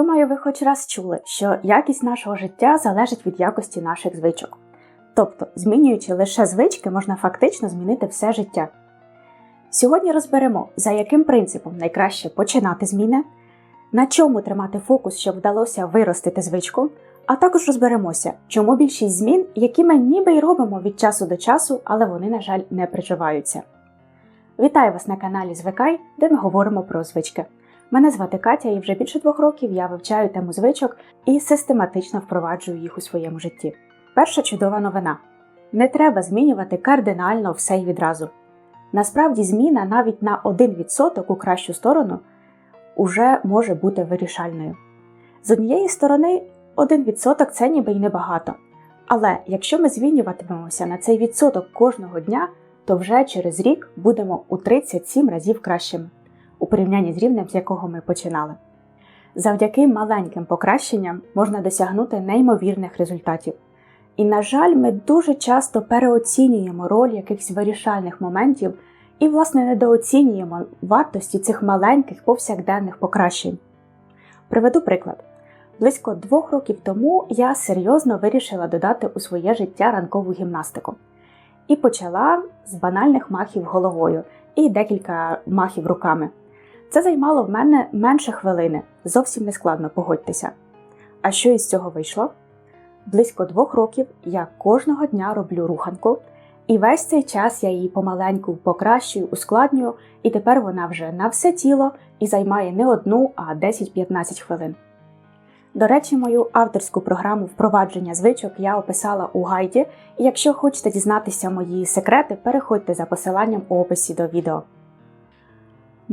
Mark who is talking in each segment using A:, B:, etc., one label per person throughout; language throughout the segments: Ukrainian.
A: Думаю, ви хоч раз чули, що якість нашого життя залежить від якості наших звичок. Тобто, змінюючи лише звички, можна фактично змінити все життя. Сьогодні розберемо, за яким принципом найкраще починати зміни, на чому тримати фокус, щоб вдалося виростити звичку, а також розберемося, чому більшість змін, які ми ніби й робимо від часу до часу, але вони, на жаль, не приживаються. Вітаю вас на каналі Звикай, де ми говоримо про звички. Мене звати Катя, і вже більше двох років я вивчаю тему звичок і систематично впроваджую їх у своєму житті. Перша чудова новина: не треба змінювати кардинально все й відразу. Насправді, зміна навіть на 1% у кращу сторону уже може бути вирішальною. З однієї сторони, 1% це ніби й небагато. Але якщо ми змінюватимемося на цей відсоток кожного дня, то вже через рік будемо у 37 разів кращими у порівнянні з рівнем, з якого ми починали. Завдяки маленьким покращенням можна досягнути неймовірних результатів. І, на жаль, ми дуже часто переоцінюємо роль якихось вирішальних моментів і, власне, недооцінюємо вартості цих маленьких повсякденних покращень. Приведу приклад. Близько двох років тому я серйозно вирішила додати у своє життя ранкову гімнастику і почала з банальних махів головою і декілька махів руками. Це займало в мене менше хвилини, зовсім не складно погодьтеся. А що із цього вийшло? Близько двох років я кожного дня роблю руханку, і весь цей час я її помаленьку покращую, ускладнюю, і тепер вона вже на все тіло і займає не одну, а 10-15 хвилин. До речі, мою авторську програму впровадження звичок я описала у гайді, і якщо хочете дізнатися мої секрети, переходьте за посиланням у описі до відео.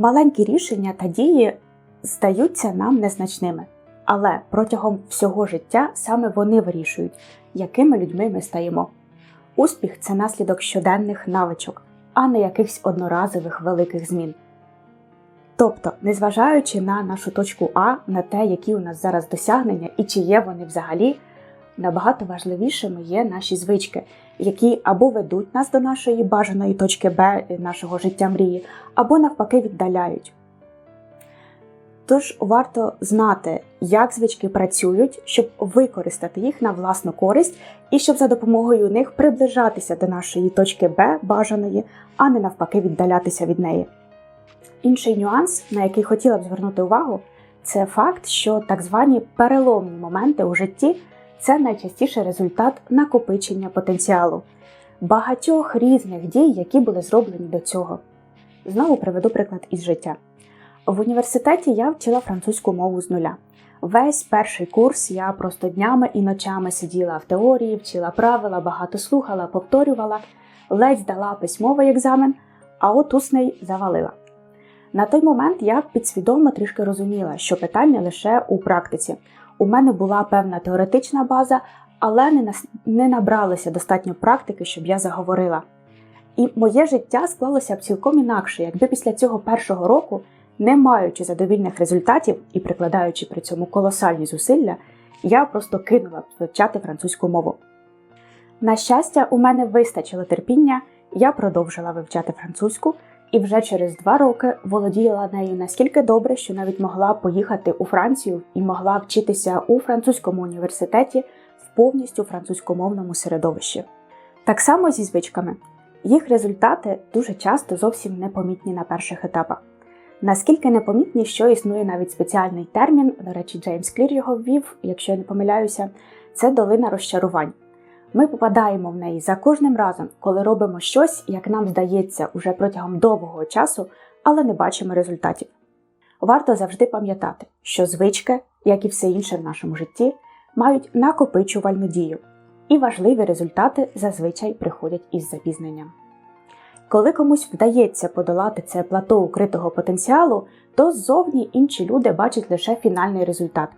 A: Маленькі рішення та дії здаються нам незначними, але протягом всього життя саме вони вирішують, якими людьми ми стаємо. Успіх це наслідок щоденних навичок, а не якихось одноразових великих змін. Тобто, незважаючи на нашу точку А, на те, які у нас зараз досягнення і чи є вони взагалі, набагато важливішими є наші звички, які або ведуть нас до нашої бажаної точки Б нашого життя мрії, або навпаки віддаляють. Тож варто знати, як звички працюють, щоб використати їх на власну користь і щоб за допомогою них приближатися до нашої точки Б бажаної, а не навпаки віддалятися від неї. Інший нюанс, на який хотіла б звернути увагу, це факт, що так звані переломні моменти у житті це найчастіше результат накопичення потенціалу, багатьох різних дій, які були зроблені до цього. Знову приведу приклад із життя. В університеті я вчила французьку мову з нуля. Весь перший курс я просто днями і ночами сиділа в теорії, вчила правила, багато слухала, повторювала, ледь здала письмовий екзамен, а от усний завалила. На той момент я підсвідомо трішки розуміла, що питання лише у практиці. У мене була певна теоретична база, але не не набралося достатньо практики, щоб я заговорила. І моє життя склалося б цілком інакше, якби після цього першого року, не маючи задовільних результатів і прикладаючи при цьому колосальні зусилля, я просто кинула б вивчати французьку мову. На щастя, у мене вистачило терпіння, я продовжила вивчати французьку і вже через два роки володіла нею настільки добре, що навіть могла поїхати у Францію і могла вчитися у французькому університеті в повністю французькомовному середовищі. Так само зі звичками. Їх результати дуже часто зовсім непомітні на перших етапах. Наскільки непомітні, що існує навіть спеціальний термін, до речі, Джеймс Клір його ввів, якщо я не помиляюся, це долина розчарувань. Ми попадаємо в неї за кожним разом, коли робимо щось, як нам здається, уже протягом довгого часу, але не бачимо результатів. Варто завжди пам'ятати, що звички, як і все інше в нашому житті, мають накопичувальну дію, і важливі результати зазвичай приходять із запізненням. Коли комусь вдається подолати це плато укритого потенціалу, то ззовні інші люди бачать лише фінальний результат.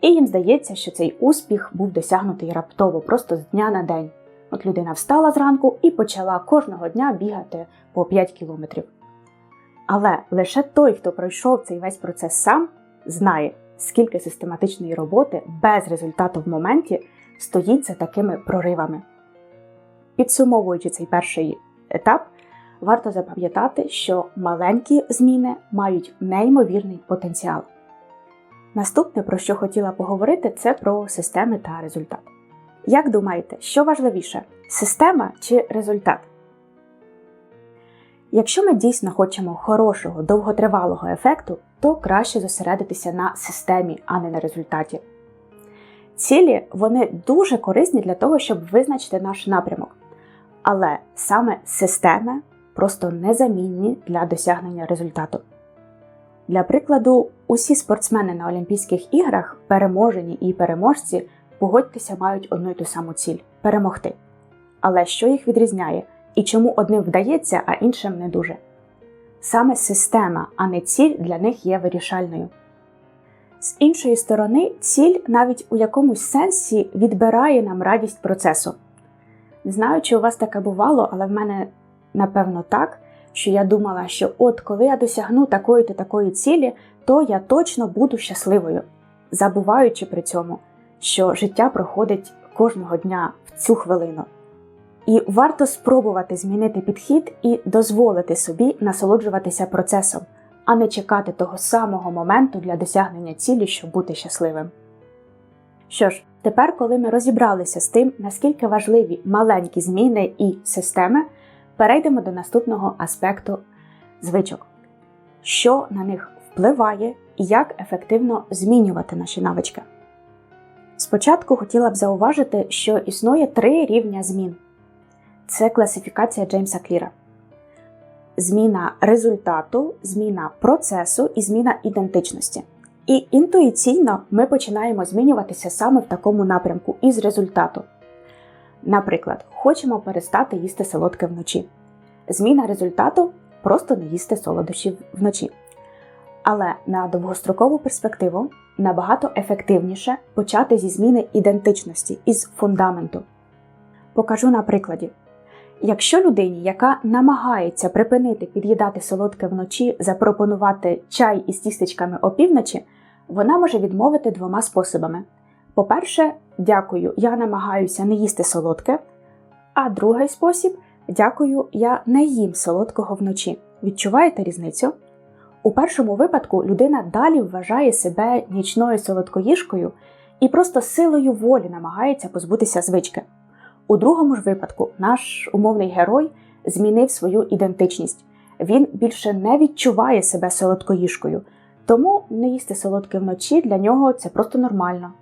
A: І їм здається, що цей успіх був досягнутий раптово, просто з дня на день. От людина встала зранку і почала кожного дня бігати по 5 кілометрів. Але лише той, хто пройшов цей весь процес сам, знає, скільки систематичної роботи без результату в моменті стоїть за такими проривами. Підсумовуючи цей перший етап, варто запам'ятати, що маленькі зміни мають неймовірний потенціал. Наступне, про що хотіла поговорити, це про системи та результат. Як думаєте, що важливіше система чи результат? Якщо ми дійсно хочемо хорошого, довготривалого ефекту, то краще зосередитися на системі, а не на результаті. Цілі вони дуже корисні для того, щоб визначити наш напрямок. Але саме системи просто незамінні для досягнення результату. Для прикладу, усі спортсмени на Олімпійських іграх, переможені і переможці, погодьтеся, мають одну й ту саму ціль перемогти. Але що їх відрізняє і чому одним вдається, а іншим не дуже? Саме система, а не ціль для них є вирішальною. З іншої сторони, ціль навіть у якомусь сенсі відбирає нам радість процесу. Не знаю, чи у вас таке бувало, але в мене напевно так, що я думала, що от коли я досягну такої то такої цілі, то я точно буду щасливою, забуваючи при цьому, що життя проходить кожного дня в цю хвилину. І варто спробувати змінити підхід і дозволити собі насолоджуватися процесом, а не чекати того самого моменту для досягнення цілі, щоб бути щасливим. Що ж, тепер, коли ми розібралися з тим, наскільки важливі маленькі зміни і системи, перейдемо до наступного аспекту звичок, що на них впливає і як ефективно змінювати наші навички. Спочатку хотіла б зауважити, що існує три рівня змін. Це класифікація Джеймса Кліра. Зміна результату, зміна процесу і зміна ідентичності. І інтуїційно ми починаємо змінюватися саме в такому напрямку із результату. Наприклад, хочемо перестати їсти солодке вночі. Зміна результату просто не їсти солодощів вночі. Але на довгострокову перспективу набагато ефективніше почати зі зміни ідентичності із фундаменту. Покажу на прикладі. Якщо людині, яка намагається припинити під'їдати солодке вночі, запропонувати чай із тістечками опівночі, вона може відмовити двома способами. По-перше, дякую, я намагаюся не їсти солодке. А другий спосіб дякую, я не їм солодкого вночі. Відчуваєте різницю? У першому випадку людина далі вважає себе нічною солодкоїжкою і просто силою волі намагається позбутися звички. У другому ж випадку наш умовний герой змінив свою ідентичність. Він більше не відчуває себе солодкоїжкою, тому не їсти солодке вночі для нього це просто нормально.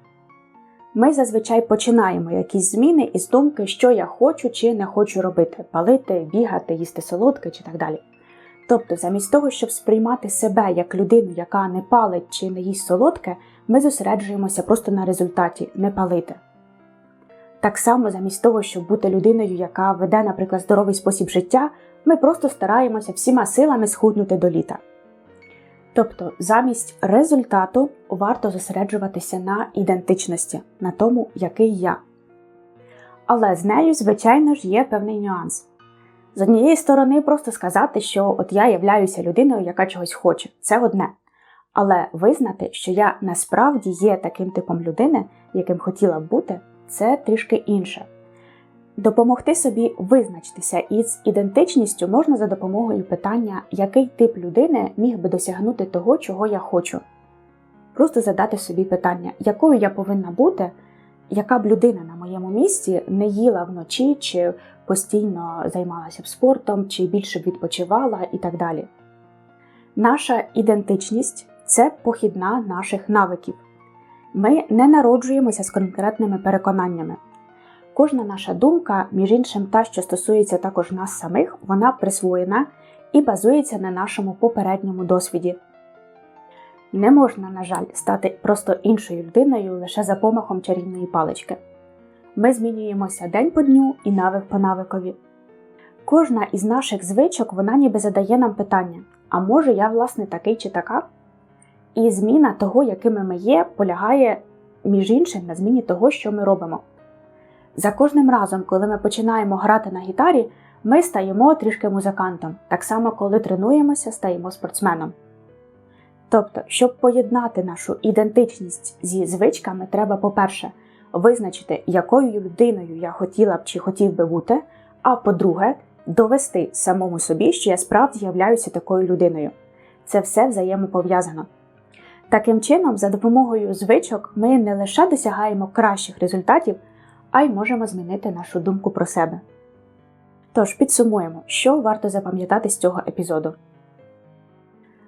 A: Ми зазвичай починаємо якісь зміни із думки, що я хочу чи не хочу робити палити, бігати, їсти солодке чи так далі. Тобто, замість того, щоб сприймати себе як людину, яка не палить чи не їсть солодке, ми зосереджуємося просто на результаті не палити. Так само, замість того, щоб бути людиною, яка веде, наприклад, здоровий спосіб життя, ми просто стараємося всіма силами схуднути до літа. Тобто, замість результату варто зосереджуватися на ідентичності, на тому, який я. Але з нею, звичайно ж, є певний нюанс. З однієї сторони, просто сказати, що от я являюся людиною, яка чогось хоче, це одне. Але визнати, що я насправді є таким типом людини, яким хотіла б бути, це трішки інше. Допомогти собі визначитися із ідентичністю можна за допомогою питання, який тип людини міг би досягнути того, чого я хочу. Просто задати собі питання, якою я повинна бути, яка б людина на моєму місці не їла вночі, чи постійно займалася б спортом, чи більше б відпочивала і так далі. Наша ідентичність це похідна наших навиків. Ми не народжуємося з конкретними переконаннями. Кожна наша думка, між іншим, та, що стосується також нас самих, вона присвоєна і базується на нашому попередньому досвіді. Не можна, на жаль, стати просто іншою людиною лише за помахом чарівної палички. Ми змінюємося день по дню і навик по навикові. Кожна із наших звичок вона ніби задає нам питання: а може я, власне, такий чи така? І зміна того, якими ми є, полягає, між іншим, на зміні того, що ми робимо. За кожним разом, коли ми починаємо грати на гітарі, ми стаємо трішки музикантом, так само, коли тренуємося, стаємо спортсменом. Тобто, щоб поєднати нашу ідентичність зі звичками, треба, по-перше, визначити, якою людиною я хотіла б чи хотів би бути, а по-друге, довести самому собі, що я справді являюся такою людиною. Це все взаємопов'язано. Таким чином, за допомогою звичок ми не лише досягаємо кращих результатів, а й можемо змінити нашу думку про себе. Тож підсумуємо, що варто запам'ятати з цього епізоду.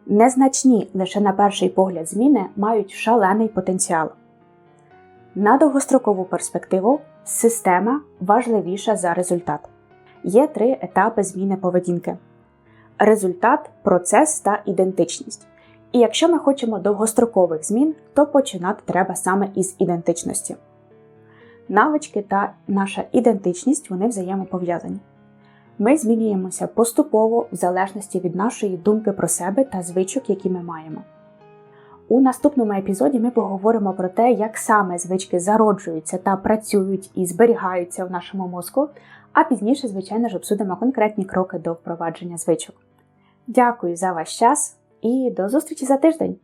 A: Незначні лише на перший погляд зміни мають шалений потенціал. На довгострокову перспективу система важливіша за результат. Є три етапи зміни поведінки: результат, процес та ідентичність. І якщо ми хочемо довгострокових змін, то починати треба саме із ідентичності. Навички та наша ідентичність вони взаємопов'язані. Ми змінюємося поступово в залежності від нашої думки про себе та звичок, які ми маємо. У наступному епізоді ми поговоримо про те, як саме звички зароджуються та працюють і зберігаються в нашому мозку, а пізніше, звичайно ж, обсудимо конкретні кроки до впровадження звичок. Дякую за ваш час і до зустрічі за тиждень!